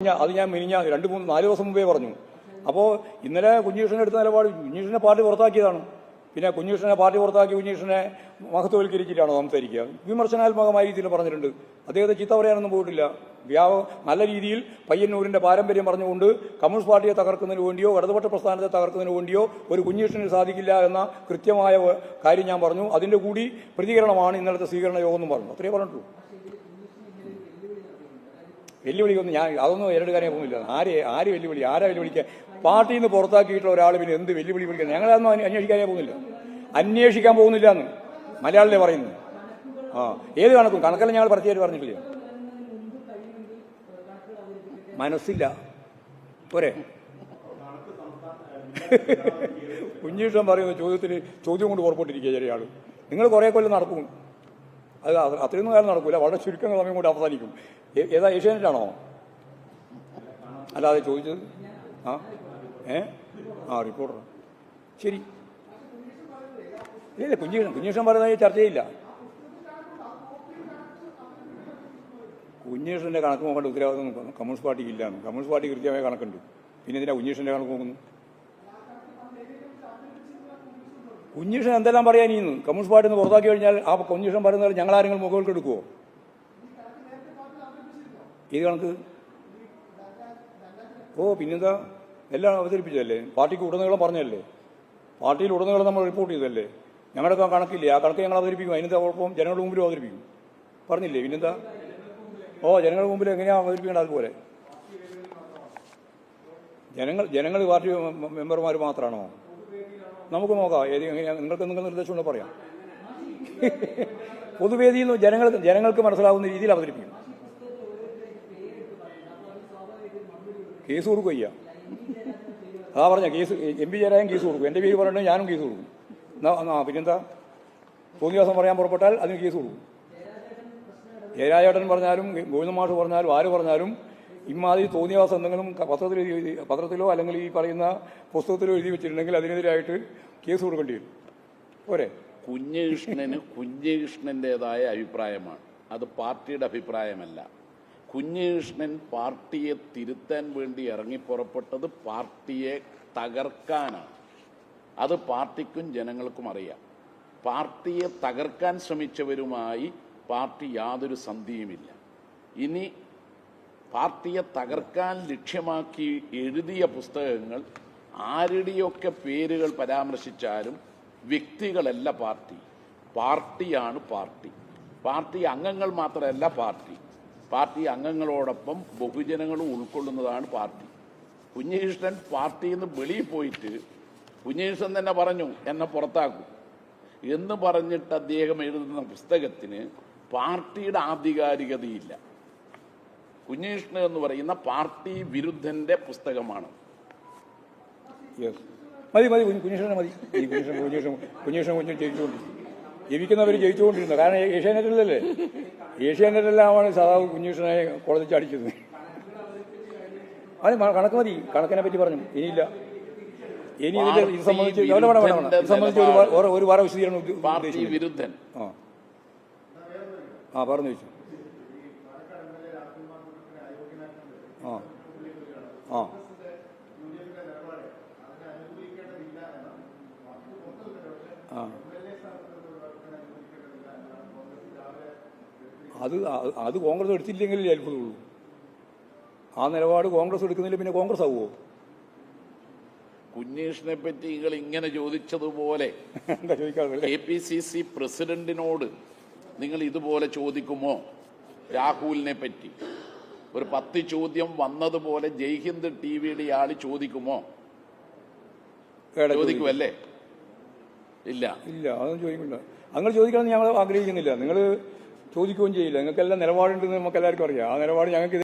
അത് ഞാൻ മിനിഞ്ഞ രണ്ട് മൂന്ന് നാല് ദിവസം മുമ്പേ പറഞ്ഞു. അപ്പോൾ ഇന്നലെ കുഞ്ഞീഷ്ണൻ എടുത്ത നിലപാട് കുഞ്ഞീഷനെ പാർട്ടി പുറത്താക്കിയതാണ്. പിന്നെ കുഞ്ഞീഷ്ണനെ പാർട്ടി പുറത്താക്കി കുഞ്ഞീഷനെ മഹത്വവൽക്കരിച്ചിട്ടാണോ സംസാരിക്കുക വിമർശനാത്മകമായ രീതിയിൽ പറഞ്ഞിട്ടുണ്ട്. അദ്ദേഹത്തെ ചീത്ത പറയാനൊന്നും പോയിട്ടില്ല. വ്യാപ നല്ല രീതിയിൽ പയ്യന്നൂരിന്റെ പാരമ്പര്യം പറഞ്ഞുകൊണ്ട് കമ്മ്യൂണിസ്റ്റ് പാർട്ടിയെ തകർക്കുന്നതിന് വേണ്ടിയോ ഇടതുപക്ഷ പ്രസ്ഥാനത്തെ തകർക്കുന്നതിന് വേണ്ടിയോ ഒരു കുഞ്ഞീഷ്ണന് സാധിക്കില്ല എന്ന കൃത്യമായ കാര്യം ഞാൻ പറഞ്ഞു. അതിന്റെ കൂടി പ്രതികരണമാണ് ഇന്നലത്തെ സ്വീകരണ യോഗം എന്നും പറഞ്ഞു. അത്രേ പറഞ്ഞിട്ടുള്ളൂ. വെല്ലുവിളിക്കൊന്നും ഞാൻ അതൊന്നും ഏറ്റെടുക്കാനേ പോകുന്നില്ല. ആര് ആര് വെല്ലുവിളി? ആരാ വെല്ലുവിളിക്കുക പാർട്ടിയിൽ നിന്ന് പുറത്താക്കിയിട്ടുള്ള ഒരാൾ പിന്നെ എന്ത് വെല്ലുവിളി വിളിക്കുന്നത് ഞങ്ങളതൊന്നും അന്വേ- അന്വേഷിക്കാനേ പോകുന്നില്ല. അന്വേഷിക്കാൻ പോകുന്നില്ല എന്ന് മലയാളിലെ പറയുന്നു. ആ ഏത് കണക്കും? കണക്കെല്ലാം ഞങ്ങൾ പ്രത്യേകിച്ച് പറഞ്ഞിട്ടില്ല? മനസ്സില്ല. പോരെ. കുഞ്ഞീഷ്ടം പറയുന്ന ചോദ്യത്തിന് ചോദ്യം കൊണ്ട് പുറപ്പെട്ടിരിക്കുക ചെറിയ ആൾ നിങ്ങൾ കുറേ കൊല്ലം നടക്കും. അത് അത് അത്രയൊന്നും കാലം നടക്കൂല. വളരെ ചുരുക്കം സമയം കൊണ്ട് അവസാനിക്കും. ഏതാ ഏഷ്യാനെറ്റാണോ? അല്ലാതെ ചോദിച്ചത്? ആ? ഏ? ആ റിപ്പോർട്ടർ ശരി. ഇല്ല കുഞ്ഞീഷൻ കുഞ്ഞീഷൻ പറയുന്നത് ചർച്ചയില്ല. കുഞ്ഞീഷന്റെ കണക്ക് നോക്കേണ്ട ഉത്തരവാദിത്വം കമ്മ്യൂണിസ്റ്റ് പാർട്ടിക്ക് ഇല്ലാന്ന്. കമ്മ്യൂണിസ്റ്റ് പാർട്ടി കൃത്യമായ കണക്കുണ്ട്. പിന്നെ എന്തിനാ കുഞ്ഞീഷന്റെ കണക്ക് നോക്കുന്നു കുഞ്ഞീഷൻ എന്തെല്ലാം പറയാൻ ഇന്ന് കമ്മ്യൂണിസ്റ്റ് പാർട്ടി നിന്ന് പുറത്താക്കി കഴിഞ്ഞാൽ ആ കുഞ്ഞീഷൻ പറയുന്നത് ഞങ്ങൾ ആരെങ്കിലും മുഖങ്ങൾക്ക് എടുക്കുമോ ഏത് കണക്ക്? ഓ പിന്നെന്താ? എല്ലാം അവതരിപ്പിച്ചതല്ലേ? പാർട്ടിക്ക് ഉടനീളം പറഞ്ഞതല്ലേ? പാർട്ടിയിൽ ഉടനീളം നമ്മൾ റിപ്പോർട്ട് ചെയ്തതല്ലേ? ഞങ്ങളുടെ കണക്കില്ലേ? ആ കണക്ക് ഞങ്ങൾ അവതരിപ്പിക്കും. അതിനെന്താ കുഴപ്പം? ജനങ്ങളുടെ മുമ്പിലും അവതരിപ്പിക്കും. പറഞ്ഞില്ലേ? പിന്നെന്താ? ഓ ജനങ്ങളുടെ മുമ്പിൽ എങ്ങനെയാണ് അവതരിപ്പിക്കേണ്ടത് അതുപോലെ? ജനങ്ങൾ ജനങ്ങൾ പാർട്ടി മെമ്പർമാർ മാത്രമാണോ നമുക്ക് നോക്കാം. ഏത് എങ്ങനെയാണ് നിങ്ങൾക്ക് നിങ്ങൾ നിർദ്ദേശം ഉണ്ടോ പറയാം? പൊതുവേദിയിൽ നിന്ന് ജനങ്ങൾക്ക് ജനങ്ങൾക്ക് മനസ്സിലാവുന്ന രീതിയിൽ അവതരിപ്പിക്കും. കേസ് കൊടുക്കുക ചെയ്യാം അതാ പറഞ്ഞ case M P Jayarajan case കൊടുക്കും. എന്റെ പേര് പറഞ്ഞു ഞാനും കേസ് കൊടുക്കും. ആ പിന്നെന്താ? തോന്നിയ ദിവസം പറയാൻ പുറപ്പെട്ടാൽ അതിന് കേസ് കൊടുക്കും. ജയരാജേട്ടൻ പറഞ്ഞാലും ഗോവിന്ദ മാഷ് പറഞ്ഞാലും ആര് പറഞ്ഞാലും ഇമാതിരി തോന്നിയവാസം എന്തെങ്കിലും പത്രത്തിൽ എഴുതി പത്രത്തിലോ അല്ലെങ്കിൽ ഈ പറയുന്ന പുസ്തകത്തിലോ എഴുതി വെച്ചിട്ടുണ്ടെങ്കിൽ അതിനെതിരായിട്ട് കേസ് കൊടുക്കേണ്ടി വരും. പോരെ. കുഞ്ഞകൃഷ്ണന് കുഞ്ഞകൃഷ്ണന്റെതായ അഭിപ്രായമാണ്. അത് പാർട്ടിയുടെ അഭിപ്രായമല്ല. കുഞ്ഞകൃഷ്ണൻ പാർട്ടിയെ തിരുത്താൻ വേണ്ടി ഇറങ്ങി പുറപ്പെട്ടത് പാർട്ടിയെ തകർക്കാനാണ്. അത് പാർട്ടിക്കും ജനങ്ങൾക്കും അറിയാം. പാർട്ടിയെ തകർക്കാൻ ശ്രമിച്ചവരുമായി പാർട്ടി യാതൊരു സന്ധിയുമില്ല. ഇനി പാർട്ടിയെ തകർക്കാൻ ലക്ഷ്യമാക്കി എഴുതിയ പുസ്തകങ്ങൾ ആരുടെയൊക്കെ പേരുകൾ പരാമർശിച്ചാലും വ്യക്തികളല്ല പാർട്ടി. പാർട്ടിയാണ് പാർട്ടി. പാർട്ടി അംഗങ്ങൾ മാത്രമല്ല പാർട്ടി. പാർട്ടി അംഗങ്ങളോടൊപ്പം ബഹുജനങ്ങളും ഉൾക്കൊള്ളുന്നതാണ് പാർട്ടി. കുഞ്ഞികൃഷ്ണൻ പാർട്ടിയിൽ നിന്ന് വെളിയിൽ പോയിട്ട് കുഞ്ഞികൃഷ്ണൻ തന്നെ പറഞ്ഞു എന്നെ പുറത്താക്കും. എന്ന് പറഞ്ഞിട്ട് അദ്ദേഹം എഴുതുന്ന പുസ്തകത്തിന് പാർട്ടിയുടെ ആധികാരികതയില്ല. കുഞ്ഞികൃഷ്ണൻ എന്ന് പറയുന്ന പാർട്ടി വിരുദ്ധന്റെ പുസ്തകമാണ്. മതി മതി കുഞ്ഞ് കുഞ്ഞീഷ്ണനെ മതി. ഈ കുഞ്ഞീഷൻ കുഞ്ഞീഷൻ കുഞ്ഞു ജയിച്ചുകൊണ്ടിരിക്കും ജയിക്കുന്നവർ ജയിച്ചുകൊണ്ടിരുന്നത് കാരണം ഏഷ്യാനെറ്റിലല്ലേ? ഏഷ്യാനെറ്റിലെല്ലാമാണ് സാധാ കുഞ്ഞീഷനെ കോളേജിൽ അടിച്ചത് അത് കണക്ക് മതി. കണക്കിനെ പറ്റി പറഞ്ഞു. ഇനിയില്ല. ഇനി ഇതിന്റെ ഇത് സംബന്ധിച്ച്. ഇത് സംബന്ധിച്ച് ഒരു വാര വിശദീകരണം ഉദ്ദ- പാർട്ടി വിരുദ്ധൻ. ആ. ആ പറഞ്ഞു ചോദിച്ചു. ആ. ആ. ആ. അത് അത് കോൺഗ്രസ് എടുത്തില്ലെങ്കിലേ അത്ഭുതമുള്ളൂ ആ നിലപാട് കോൺഗ്രസ് എടുക്കുന്നില്ല പിന്നെ കോൺഗ്രസ് ആവുമോ കുഞ്ഞീഷിനെ പറ്റി നിങ്ങൾ ഇങ്ങനെ ചോദിച്ചതുപോലെ കെ പി സി സി പ്രസിഡന്റിനോട് നിങ്ങൾ ഇതുപോലെ ചോദിക്കുമോ? രാഹുലിനെ പറ്റി. ഒരു പത്ത് ചോദ്യം വന്നതുപോലെ ജയ്ഹിന്ദ് ടി വിയുടെ ആൾ ചോദിക്കുമോ? ചോദിക്കുമല്ലേ ഇല്ല. ഇല്ല അതൊന്നും ചോദിക്കില്ല. അങ്ങനെ ചോദിക്കണമെന്ന് ഞങ്ങൾ ആഗ്രഹിക്കുന്നില്ല. നിങ്ങൾ ചോദിക്കുകയും ചെയ്യില്ല. നിങ്ങൾക്കെല്ലാം നിലപാടുണ്ടെന്ന് നമുക്ക് എല്ലാവർക്കും അറിയാം. ആ നിലപാട് ഞങ്ങൾക്ക്